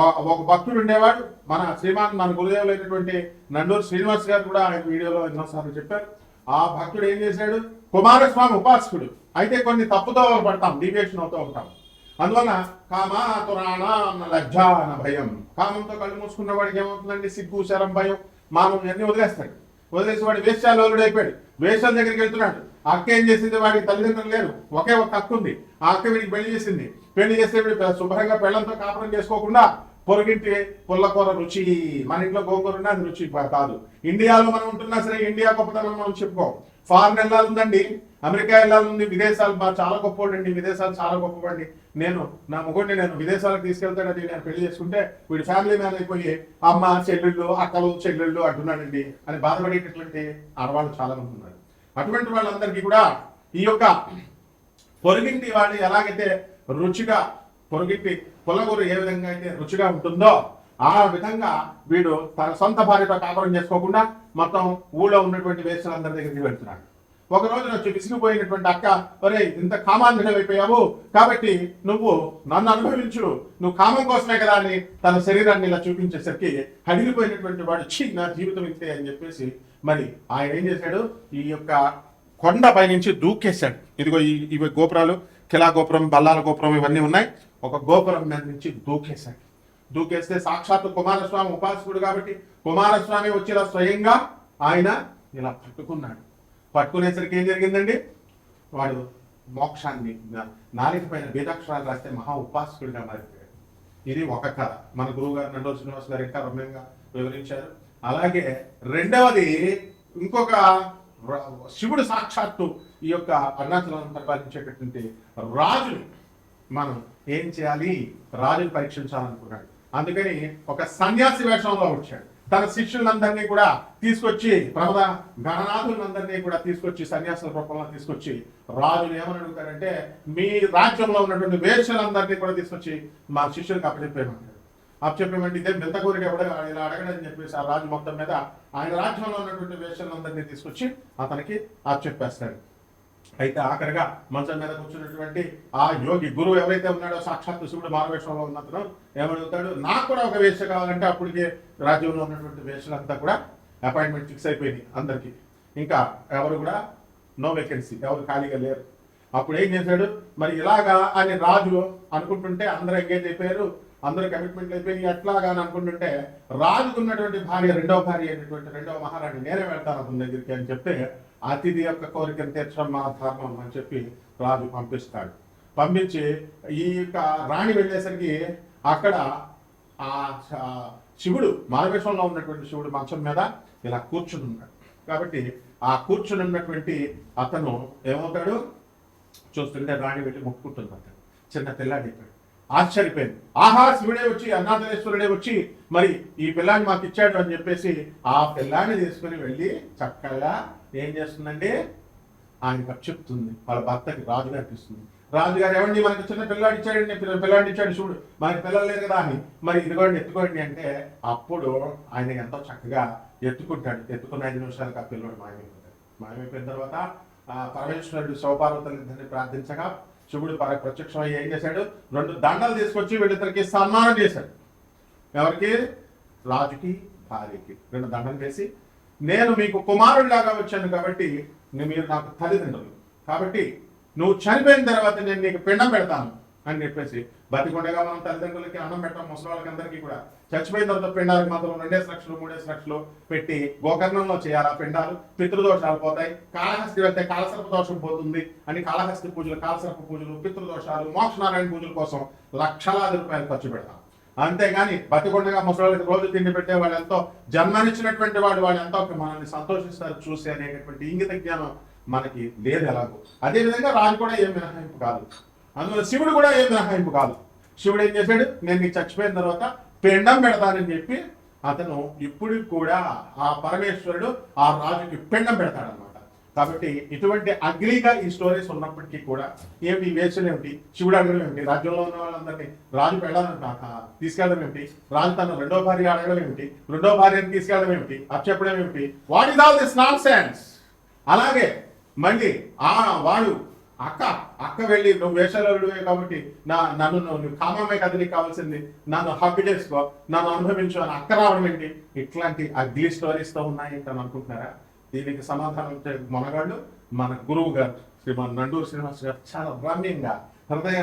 ఒక భక్తుడు ఉండేవాడు. మన శ్రీమాన్ మన గురుదేవులైనటువంటి నండూరు శ్రీనివాస్ గారు కూడా ఆయన వీడియోలో ఎన్నోసార్లు చెప్పారు. ఆ భక్తుడు ఏం చేశాడు? కుమారస్వామి ఉపాసకుడు. అయితే కొన్ని తప్పుతో పడతాం డీవియేషన్ అవుతూ ఉంటాం. అందువల్ల కామ తురాణ అన్న భయం. కామంతో కళ్ళు మూసుకున్న వాడికి ఏమవుతుందండి? సిగ్గు శరం భయం మానం ఇవన్నీ వదిలేస్తాడు వదిలేసి వాడు వేశ్యాలోలుడు అయిపోయాడు. వేషాల దగ్గరికి వెళ్తున్నాడు. అక్క ఏం చేసింది? వాడికి తల్లిదండ్రులు లేరు. ఒకే ఒక అక్క ఉంది. ఆ అక్క వీడికి పెళ్ళి చేసింది. పెళ్ళి చేస్తే వీడు శుభ్రంగా పెళ్ళంతో కాపురం చేసుకోకుండా పొరుగింటి పుల్లకూర రుచి మన ఇంట్లో గోకూర ఉన్నా అది రుచి కాదు. ఇండియాలో మనం ఉంటున్నా సరే ఇండియా గొప్పతనం మనం చెప్పుకోం. ఫారెన్ వెళ్ళాలందండి అమెరికా వెళ్ళాలంది విదేశాలు మా చాలా గొప్పవాడండి విదేశాలు చాలా గొప్పవాడి నేను నా మొగుడిని నేను విదేశాలకు తీసుకెళ్తాడని నేను పెళ్ళి చేసుకుంటే వీడి ఫ్యామిలీ మ్యాన్ అయిపోయి అమ్మ చెల్లెళ్ళు అక్కలు చెల్లెళ్ళు అంటున్నాడండి అని బాధపడేటటువంటి ఆడవాళ్ళు చాలా మంది ఉన్నారు. అటువంటి వాళ్ళందరికీ కూడా ఈ యొక్క పొరుగింటి వాళ్ళు ఎలాగైతే రుచిగా పొరుగింటి పొలగూరు ఏ విధంగా అయితే రుచిగా ఉంటుందో ఆ విధంగా వీడు తన సొంత భార్యతో కాపురం చేసుకోకుండా మొత్తం ఊళ్ళో ఉన్నటువంటి వేసులందరి దగ్గరికి వెళ్తున్నాడు. ఒక రోజు వచ్చి విసిగిపోయినటువంటి అక్క ఒరే ఇంత కామాంధుడు కాబట్టి నువ్వు నన్ను అనుభవించు. నువ్వు కామం కోసమే కదా అని తన శరీరాన్ని ఇలా చూపించేసరికి హడిలిపోయినటువంటి వాడు ఛీ నా జీవితం ఇంతే అని చెప్పేసి మరి ఆయన ఏం చేశాడు? ఈ యొక్క కొండ పైనుంచి దూకేశాడు. ఇదిగో ఈ ఇవి గోపురాలు కిలా గోపురం బల్లాల గోపురం ఇవన్నీ ఉన్నాయి. ఒక గోపురం మీద నుంచి దూకేశాడు. దూకేస్తే సాక్షాత్తు కుమారస్వామి ఉపాసకుడు కాబట్టి కుమారస్వామి వచ్చిన స్వయంగా ఆయన ఇలా పట్టుకున్నాడు. పట్టుకునేసరికి ఏం జరిగిందండి? వాడు మోక్షాన్ని నాలుగు పైన బీజాక్షరాలు రాస్తే మహా ఉపాసకుడిగా మారిపోయాడు. ఇది ఒక కథ. మన గురువు గారు నండో శ్రీనివాస్ గారు ఇంకా రమ్యంగా వివరించారు. అలాగే రెండవది ఇంకొక శివుడు సాక్షాత్తు ఈ యొక్క అరుణాచలం పరిపాలించేటటువంటి రాజుని మనం ఏం చేయాలి? రాజుని పరీక్షించాలనుకున్నాడు. అందుకని ఒక సన్యాసి వేషంలో వచ్చాడు. తన శిష్యులందరినీ కూడా తీసుకొచ్చి ప్రమద గణనాథులందరినీ కూడా తీసుకొచ్చి సన్యాసుల రూపంలో తీసుకొచ్చి రాజులు ఏమని అడుగుతారంటే మీ రాజ్యంలో ఉన్నటువంటి వేషలందరినీ కూడా తీసుకొచ్చి మా శిష్యులకు అప్పచెప్పేయమంటాడు అప్పచెప్పేమంటే ఇదే మిగతా కోరిక కూడా ఇలా అడగడని చెప్పేసి ఆ రాజు మొత్తం మీద ఆయన రాజ్యంలో ఉన్నటువంటి వేషలందరినీ తీసుకొచ్చి అతనికి అప్పచెప్పేస్తాడు. అయితే ఆఖరిగా మంచం మీద కూర్చున్నటువంటి ఆ యోగి గురువు ఎవరైతే ఉన్నాడో సాక్షాత్తు శివుడు మారవేషంలో ఉన్నతను ఏమడుగుతాడు? నాకు కూడా ఒక వేష కావాలంటే అప్పటికే రాజ్యంలో ఉన్నటువంటి వేషలంతా కూడా అపాయింట్మెంట్ ఫిక్స్ అయిపోయింది అందరికి. ఇంకా ఎవరు కూడా? నో వేకెన్సీ ఎవరు ఖాళీగా లేరు. అప్పుడు ఏం చేశాడు? మరి ఇలాగా అని రాజు అనుకుంటుంటే అందరూ ఎంగేజ్ అయిపోయారు. అందరూ కమిట్మెంట్లు అయిపోయి ఎట్లాగా అని అనుకుంటుంటే రాజుకున్నటువంటి భార్య రెండవ భార్య అయినటువంటి రెండవ మహారాణి నేనే వెళ్తాను అతని దగ్గరికి అని చెప్తే అతిథి యొక్క కోరికను తీర్చడం మా ధర్మం అని చెప్పి రాజు పంపిస్తాడు. పంపించి ఈ యొక్క రాణి వెళ్ళేసరికి అక్కడ ఆ శివుడు మానవేశ్వరంలో ఉన్నటువంటి శివుడు మంచం మీద ఇలా కూర్చుని ఉన్నాడు. కాబట్టి ఆ కూర్చుని ఉన్నటువంటి అతను ఏమవుతాడు? చూస్తుంటే రాణి వెళ్ళి మొక్కుకుంటుంది అతను చిన్న పిల్లాడి ఇక్కడ ఆశ్చర్యపోయింది. ఆహా శివుడే వచ్చి అన్నాథలేశ్వరుడే వచ్చి మరి ఈ పిల్లాన్ని మాకు ఇచ్చాడు అని చెప్పేసి ఆ పిల్లాన్ని తీసుకుని వెళ్ళి చక్కగా ఏం చేస్తుందండి? ఆయన చెప్తుంది. వాళ్ళ భర్తకి రాజుగారికి ఇస్తుంది రాజుగారు ఏమండి మనకి చిన్న పిల్లాడి ఇచ్చాడండి పిల్ల- ఇచ్చాడు చూడు. మనకి పిల్లలు లేరు కదా అని. మరి ఇదిగోండి ఎత్తుకోండి అంటే అప్పుడు ఆయన ఎంతో చక్కగా ఎత్తుకుంటాడు. ఎత్తుకున్న ఐదు నిమిషాలకు ఆ పిల్లోడు మాయమైపోతాడు. మాయమైపోయిన తర్వాత ఆ పరమేశ్వరుడు శివపార్వతులు ఇద్దరిని ప్రార్థించగా శివుడు పర ప్రత్యక్షమై ఏం చేశాడు? రెండు దండలు తీసుకొచ్చి వీళ్ళిద్దరికి సన్మానం చేశాడు. ఎవరికి? రాజుకి భార్యకి. రెండు దండలు వేసి నేను మీకు కుమారుడిలాగా వచ్చాను కాబట్టి మీరు నాకు తల్లిదండ్రులు. కాబట్టి నువ్వు చనిపోయిన తర్వాత నేను నీకు పిండం పెడతాను అని చెప్పేసి బతికొండగా మనం తల్లిదండ్రులకి అన్నం పెట్టాం ముసలి వాళ్ళకి అందరికీ కూడా. చచ్చిపోయిన తర్వాత పిండాలకు మాత్రం రెండేసి లక్షలు మూడేసి లక్షలు పెట్టి గోకర్ణంలో చేయాలి ఆ పిండాలు. పితృదోషాలు పోతాయి. కాళహస్తి వెళ్తే కాలసర్ప దోషం పోతుంది అని కాళహస్తి పూజలు కాలసర్ప పూజలు పితృదోషాలు మోక్షనారాయణ పూజల కోసం లక్షలాది రూపాయలు ఖర్చు పెడతాం. అంతేగాని బతికొండగా ముసలికి రోజు తిండి పెట్టే వాళ్ళు ఎంతో జన్మనిచ్చినటువంటి వాడు వాళ్ళు ఎంతో మనల్ని సంతోషిస్తారు చూసి అనేటటువంటి ఇంగిత జ్ఞానం మనకి లేదు ఎలాగో. అదేవిధంగా రాజు కూడా ఏం మినహాయింపు కాదు. అందువల్ల శివుడు కూడా ఏం మినహాయింపు కాదు. శివుడు ఏం చేశాడు? నేను నీకు చచ్చిపోయిన తర్వాత పిండం పెడతానని చెప్పి అతను ఇప్పుడు కూడా ఆ పరమేశ్వరుడు ఆ రాజుకి పిండం పెడతాడనమాట కాబట్టి ఇటువంటి అగ్రిగా ఈ స్టోరీస్ ఉన్నప్పటికీ కూడా ఏమి వేచలు ఏమిటి? శివుడు అడగడం ఏమిటి? రాజ్యంలో ఉన్న వాళ్ళందరినీ రాజు పెళ్ళాలని తీసుకెళ్ళడం ఏమిటి? రాజు తన రెండో భార్య అడగడం ఏమిటి? రెండో భార్యను తీసుకెళ్ళడం ఏమిటి? అది చెప్పడం ఏమిటి? What is all this nonsense అలాగే మళ్ళీ ఆ వాడు అక్క అక్క వెళ్ళి నువ్వు వేషాలుడివే కాబట్టి నా నన్ను నువ్వు కామమే కదా కావాల్సింది. నన్ను హక్కు చేసుకో నన్ను అనుభవించు అని అక్క రావడం ఏంటి? ఇట్లాంటి అగ్లీ స్టోరీస్తో ఉన్నాయి అని అనుకుంటున్నారా? దీనికి సమాధానం ఇచ్చే మనగాళ్ళు మన గురువు గారు శ్రీమాన్ నండూరు శ్రీనివాస్ గారు చాలా రమ్యంగా హృదయ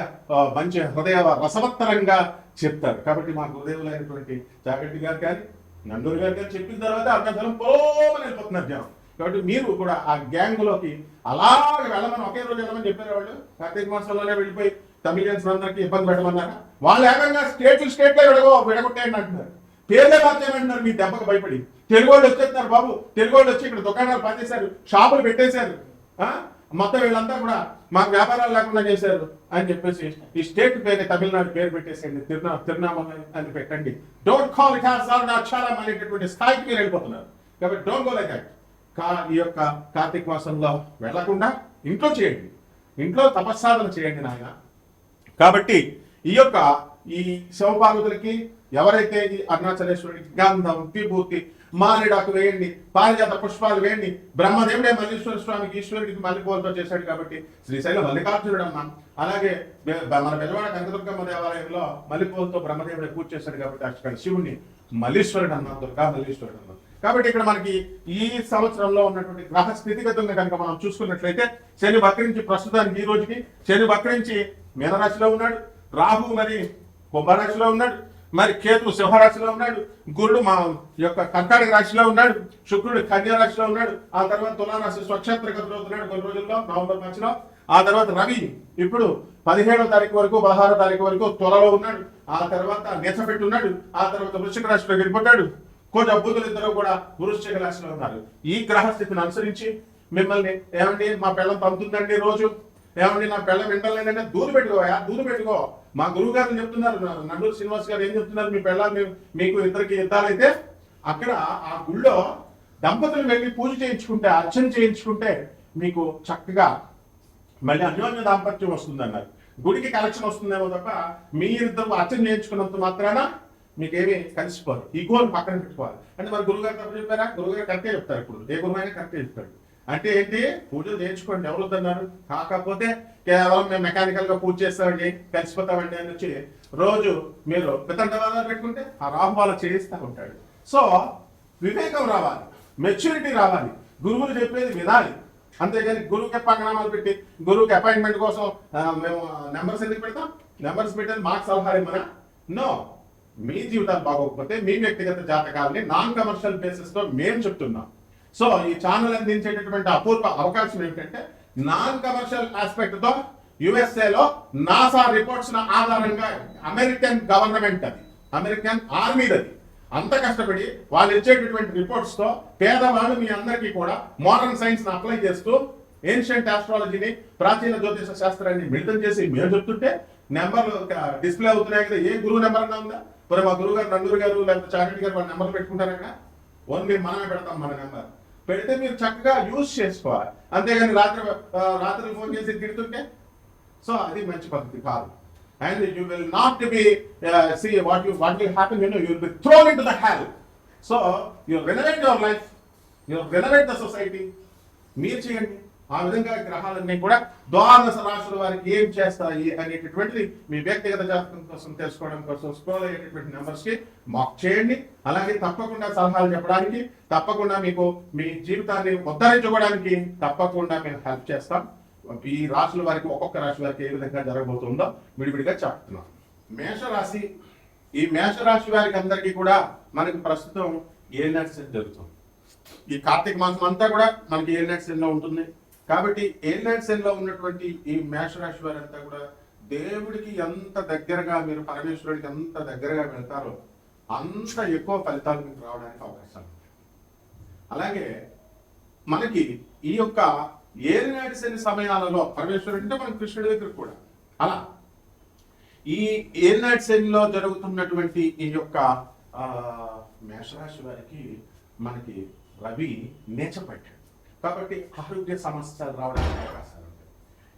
మంచి హృదయ రసవత్తరంగా చెప్తారు. కాబట్టి మా గురుదేవులైనటువంటి జాగడ్డి గారు కానీ నండూరు గారు కానీ చెప్పిన తర్వాత అరుణాచలం పోమని వెళ్ళిపోతున్నారు జనం. కాబట్టి మీరు కూడా ఆ గ్యాంగ్లోకి అలాగే వెళ్ళమని ఒకే రోజు వెళ్ళమని చెప్పారు వాళ్ళు. కార్తీక మాసంలోనే వెళ్ళిపోయి తమిళియన్స్ అందరికీ ఇబ్బంది పెట్టమన్నారా? వాళ్ళు ఏకంగా స్టేట్ స్టేట్లో విడగో విడగొట్టేయండి అంటున్నారు. పేర్లే మార్చేయమంటున్నారు మీ దెబ్బకు భయపడి. తెలుగు వాళ్ళు వచ్చేస్తున్నారు బాబు. తెలుగు వాళ్ళు వచ్చి ఇక్కడ దుకాణాలు పనిచేశారు షాపులు పెట్టేశారు. ఆ? మొత్తం వీళ్ళంతా కూడా మాకు వ్యాపారాలు లేకుండా చేశారు అని చెప్పేసి ఈ స్టేట్ పేరు తమిళనాడు పేరు పెట్టేసేయండి. తిరునా తిరునామల అని పెట్టండి. డోంట్ కాల్ అక్షరం అనేటటువంటి స్థాయికి మీరు వెళ్ళిపోతున్నారు. కాబట్టి డోంట్ గో లైక్ దాట్ కా ఈ యొక్క కార్తీక మాసంలో వెళ్ళకుండా ఇంట్లో చేయండి. ఇంట్లో తపస్సాధన చేయండి నాయన. కాబట్టి ఈ యొక్క ఈ శివపార్వతులకి ఎవరైతే ఈ అరుణాచలేశ్వరుడికి గంధం విభూతి మారేడాకు వేయండి పారిజాత పుష్పాలు వేయండి. బ్రహ్మదేవుడే మల్లీశ్వర స్వామికి ఈశ్వరుడికి మల్లెపూలతో చేశాడు కాబట్టి శ్రీశైలం మల్లికార్జునుడు అన్నాం అలాగే మన పెద్దవాడ కనకదుర్గమ్మ దేవాలయంలో మల్లెపూలతో బ్రహ్మదేవుడే పూజ చేశాడు కాబట్టి అక్కడ శివుణ్ణి మల్లీశ్వరుడు అన్నాం దుర్గా మల్లీశ్వరుడు అన్నాం కాబట్టి ఇక్కడ మనకి ఈ సంవత్సరంలో ఉన్నటువంటి గ్రహ స్థితిగతుల్ని కనుక మనం చూసుకున్నట్లయితే శని వక్రించి ప్రస్తుతానికి ఈ రోజుకి శని వక్రించి మీనరాశిలో ఉన్నాడు. రాహు మరి కుంభరాశిలో ఉన్నాడు. మరి కేతు సింహరాశిలో ఉన్నాడు గురుడు మా యొక్క కర్కాటక రాశిలో ఉన్నాడు శుక్రుడు కన్యా రాశిలో ఉన్నాడు ఆ తర్వాత తులారాశి స్వక్షేత్ర అవుతున్నాడు కొన్ని రోజుల్లో నవంబర్ మార్చిలో ఆ తర్వాత రవి ఇప్పుడు పదిహేడో తారీఖు వరకు పదహారో తారీఖు వరకు త్వరలో ఉన్నాడు. ఆ తర్వాత నెచ్చపెట్టి ఉన్నాడు ఆ తర్వాత వృశ్చిక రాశిలో వెళ్ళిపోతాడు. కొంచెం బుద్ధులు ఇద్దరు కూడా వృశ్చిక రాశిలో ఉన్నారు. ఈ గ్రహ స్థితిని అనుసరించి మిమ్మల్ని ఏమండి మా పిల్లలు పంపుతుందండి రోజు? ఏమండి నా పిల్ల వింటలేదంటే దూరు పెట్టుకోయా దూరు పెట్టుకో. మా గురువు గారు చెప్తున్నారు నండూరు శ్రీనివాస్ గారు ఏం చెప్తున్నారు మీ పిల్ల మీకు ఇద్దరికి యుద్ధాలైతే అక్కడ ఆ గుళ్ళో దంపతులు వెళ్ళి పూజ చేయించుకుంటే అర్చన చేయించుకుంటే మీకు చక్కగా మళ్ళీ అన్యోన్య దాంపత్యం వస్తుంది అన్నారు గుడికి కలెక్షన్ వస్తుందేమో తప్ప మీరిద్దరు అర్చన చేయించుకున్నంత మాత్రాన మీకేమి కలిసిపోరు. ఈ గోల్ పక్కన పెట్టుకోవాలి. అంటే మరి గురుగారు తప్పు చెప్పారా? గురుగారు కరెక్టే చెప్తారు ఇప్పుడు. ఏ గురువు అయినా కరెక్టే చెప్తాడు. అంటే ఏంటి? పూజలు నేర్చుకోండి ఎవరు అన్నారు. కాకపోతే కేవలం మేము మెకానికల్గా పూజ చేస్తామండి కలిసిపోతామండి అని వచ్చి రోజు మీరు పితండవాదాలు పెట్టుకుంటే ఆ రాహు వాళ్ళ చేయిస్తా ఉంటాడు. సో వివేకం రావాలి మెచ్యూరిటీ రావాలి గురువులు చెప్పేది వినాలి. అంతేగాని గురువుకి పంగనామాలు పెట్టి గురువుకి అపాయింట్మెంట్ కోసం మేము నెంబర్స్ ఎందుకు పెడతాం? నెంబర్స్ పెట్టేది మాకు సలహా ఇవ్వనా నో మీ జీవితాలు బాగోకపోతే మీ వ్యక్తిగత జాతకాలని నాన్ కమర్షియల్ బేసిస్లో మేము చెప్తున్నాం. సో ఈ ఛానల్ అందించేటటువంటి అపూర్వ అవకాశం ఏంటంటే నాన్ కమర్షియల్ ఆస్పెక్ట్తో యుఎస్ఏ లో నాసా రిపోర్ట్స్ ఆధారంగా అమెరికన్ గవర్నమెంట్ అది. అమెరికన్ ఆర్మీ అది. అంత కష్టపడి వాళ్ళు ఇచ్చేటటువంటి రిపోర్ట్స్తో పేదవాళ్ళు మీ అందరికీ కూడా మోడర్న్ సైన్స్ని అప్లై చేస్తూ ఏన్షియంట్ ఆస్ట్రాలజీని ప్రాచీన జ్యోతిష శాస్త్రాన్ని మిళితం చేసి మేము చెప్తుంటే నెంబర్లు డిస్ప్లే అవుతున్నాయి కదా. ఏ గురువు నెంబర్ అన్నా ఉందా? మరి మా గురువు గారు నందూరు గారు లేకపోతే చారెడ్డి గారు వాళ్ళ నెంబర్ పెట్టుకుంటారా ఓన్లీ మనమే పెడతాం మన నెంబర్. పెడితే మీరు చక్కగా యూజ్ చేసుకోవాలి. అంతేగాని రాత్రి రాత్రి ఫోన్ చేసి తిడుతుంటే? సో అది మంచి పద్ధతి కాదు. And you will not be see what you what will happen you know you will be thrown into the hell so you renovate your life you renovate the society మీరు చేయండి. ఆ విధంగా గ్రహాలన్నీ కూడా ద్వాదశ రాశుల వారికి ఏం చేస్తాయి అనేటటువంటిది మీ వ్యక్తిగత జాతకం కోసం తెలుసుకోవడం కోసం స్క్రోల్ అయ్యేటటువంటి నెంబర్స్కి మాక్ చేయండి. అలాగే తప్పకుండా సలహాలు చెప్పడానికి తప్పకుండా మీకు మీ జీవితాన్ని ఉద్ధరించుకోవడానికి తప్పకుండా మేము హెల్ప్ చేస్తాం. ఈ రాశుల వారికి ఒక్కొక్క రాశి వారికి ఏ విధంగా జరగబోతుందో విడివిడిగా చెప్తున్నాం. మేషరాశి ఈ మేషరాశి వారికి అందరికీ కూడా మనకి ప్రస్తుతం ఏ నట్స్ జరుగుతుంది? ఈ కార్తీక మాసం అంతా కూడా మనకి ఏ నైట్ ఉంటుంది? కాబట్టి ఏ లో ఉన్నటువంటి ఈ మేషరాశి వారంతా కూడా దేవుడికి ఎంత దగ్గరగా మీరు పరమేశ్వరుడికి ఎంత దగ్గరగా వెళ్తారో అంత ఎక్కువ ఫలితాలు మీకు రావడానికి అవకాశాలు ఉంటాయి. అలాగే మనకి ఈ యొక్క ఏలినాటి శని సమయాలలో పరమేశ్వరుడు అంటే మన కృష్ణుడి దగ్గర కూడా. అలా ఈ ఏలినాటి శనిలో జరుగుతున్నటువంటి ఈ యొక్క మేషరాశి వారికి మనకి రవి నేచపట్టాడు కాబట్టి ఆరోగ్య సమస్యలు రావడానికి అవకాశాలు ఉంటాయి.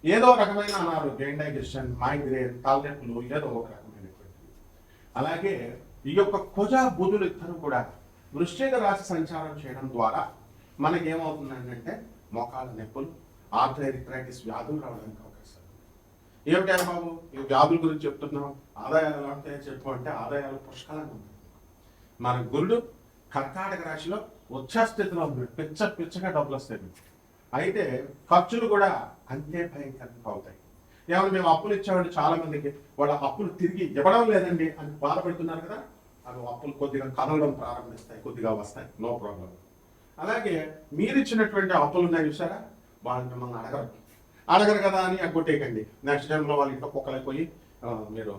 ఏదో రకమైన అనారోగ్యం ఇండైజెషన్ మైగ్రేన్ తలనొప్పులు ఏదో ఒక రకమైనటువంటివి అలాగే ఈ యొక్క కుజ బుధులు ఇద్దరు కూడా వృశ్చిక రాశి సంచారం చేయడం ద్వారా మనకి ఏమవుతుందంటే నొప్పులు ఆర్థరైటిస్ వ్యాధులు రావడానికి అవకాశాలు ఉన్నాయి. ఏమిటా బాబు? ఈ వ్యాధుల గురించి చెప్తున్నాం. ఆదాయాలు ఎలా ఉంటాయో చెప్పు అంటే ఆదాయాలు పుష్కలంగా ఉంటాయి. మన గురుడు కర్కాటక రాశిలో ఉచ్ఛస్థితిలో ఉంది పిచ్చ పిచ్చగా డబ్బులు వస్తాయి. అయితే ఖర్చులు కూడా అంతే భయంకరంగా అవుతాయి. ఏమైనా మేము అప్పులు ఇచ్చామంటే చాలా మందికి వాళ్ళ అప్పులు తిరిగి ఇవ్వడం లేదండి అని బాధపడుతున్నారు కదా అవి అప్పులు కొద్దిగా కదలడం ప్రారంభిస్తాయి కొద్దిగా వస్తాయి. No problem. అలాగే మీరు ఇచ్చినటువంటి అప్పులు ఉన్నాయి చూసారా? వాళ్ళు మిమ్మల్ని అడగరు. అడగరు కదా అని అగ్గొట్టేయకండి నెక్స్ట్ టైంలో వాళ్ళు ఇంట్లో కుక్కలైపోయి మీరు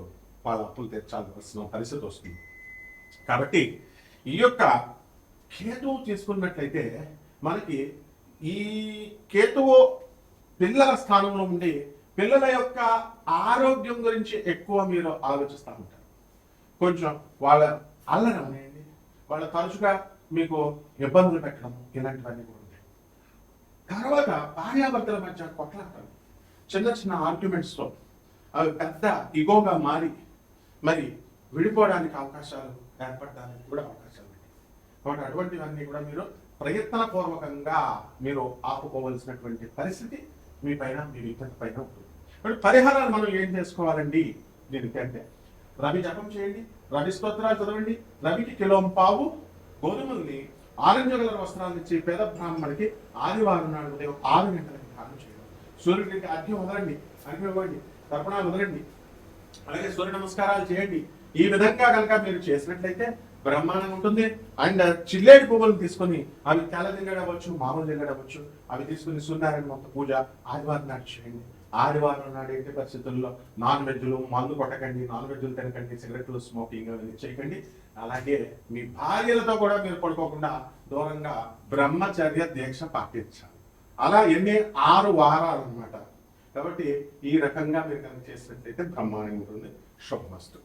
వాళ్ళ అప్పులు తెచ్చాల్సిన పరిస్థితి వస్తుంది. కాబట్టి ఈ యొక్క కేతువు తీసుకున్నట్లయితే మనకి ఈ కేతువు పిల్లల స్థానంలో ఉండి పిల్లల యొక్క ఆరోగ్యం గురించి ఎక్కువ మీరు ఆలోచిస్తూ ఉంటారు. కొంచెం వాళ్ళ అల్లరం అనేది వాళ్ళ తరచుగా మీకు ఇబ్బందులు పెట్టడం ఇలాంటివన్నీ కూడా ఉంటాయి. తర్వాత భార్యాభర్తల మధ్య కొట్లాటలు. చిన్న చిన్న ఆర్గ్యుమెంట్స్తో అవి పెద్ద ఇగోగా మారి మరి విడిపోవడానికి అవకాశాలు ఏర్పడడానికి కూడా అవకాశాలు కాబట్టి అటువంటివన్నీ కూడా మీరు ప్రయత్నపూర్వకంగా మీరు ఆపుకోవలసినటువంటి పరిస్థితి మీ పైన మీ విజ్ఞత పైన ఉంటుంది. కాబట్టి పరిహారాలు మనం ఏం చేసుకోవాలండి దీనికి అంటే? రవి జపం చేయండి రవి స్తోత్రాలు చదవండి రవికి కిలోం పావు గోధుమల్ని ఆరెంజ్ కలర్ వస్త్రాలు ఇచ్చి పేద బ్రాహ్మణికి ఆదివారం నాడు ఉదయం ఆరు గంటలకి దానం చేయండి. సూర్యుడికి అర్ఘ్యం వదలండి అర్ఘ్యం ఇవ్వండి తర్పణాలు వదలండి. అలాగే సూర్య నమస్కారాలు చేయండి. ఈ విధంగా కనుక మీరు చేసినట్లయితే బ్రహ్మాండంగా ఉంటుంది. అండ్ చిల్లేడు పువ్వులను తీసుకొని అవి తెల్ల దింగడవచ్చు మామూలు దింగడవచ్చు అవి తీసుకుని సున్నారాయణ మొత్తం పూజ ఆదివారం నాడు చేయండి. ఆదివారం నాడు ఎట్టి పరిస్థితుల్లో నాన్ వెజ్లు మందు కొట్టకండి నాన్ వెజ్లు తినకండి సిగరెట్లు స్మోకింగ్ అవన్నీ చేయకండి. అలాగే మీ భార్యలతో కూడా మీరు పడుకోకుండా దూరంగా బ్రహ్మచర్య దీక్ష పాటించాలి. అలా ఎన్ని? ఆరు వారాలు అన్నమాట కాబట్టి ఈ రకంగా మీరు కనుక చేసినట్లయితే బ్రహ్మాండంగా ఉంటుంది. శుభమస్తు.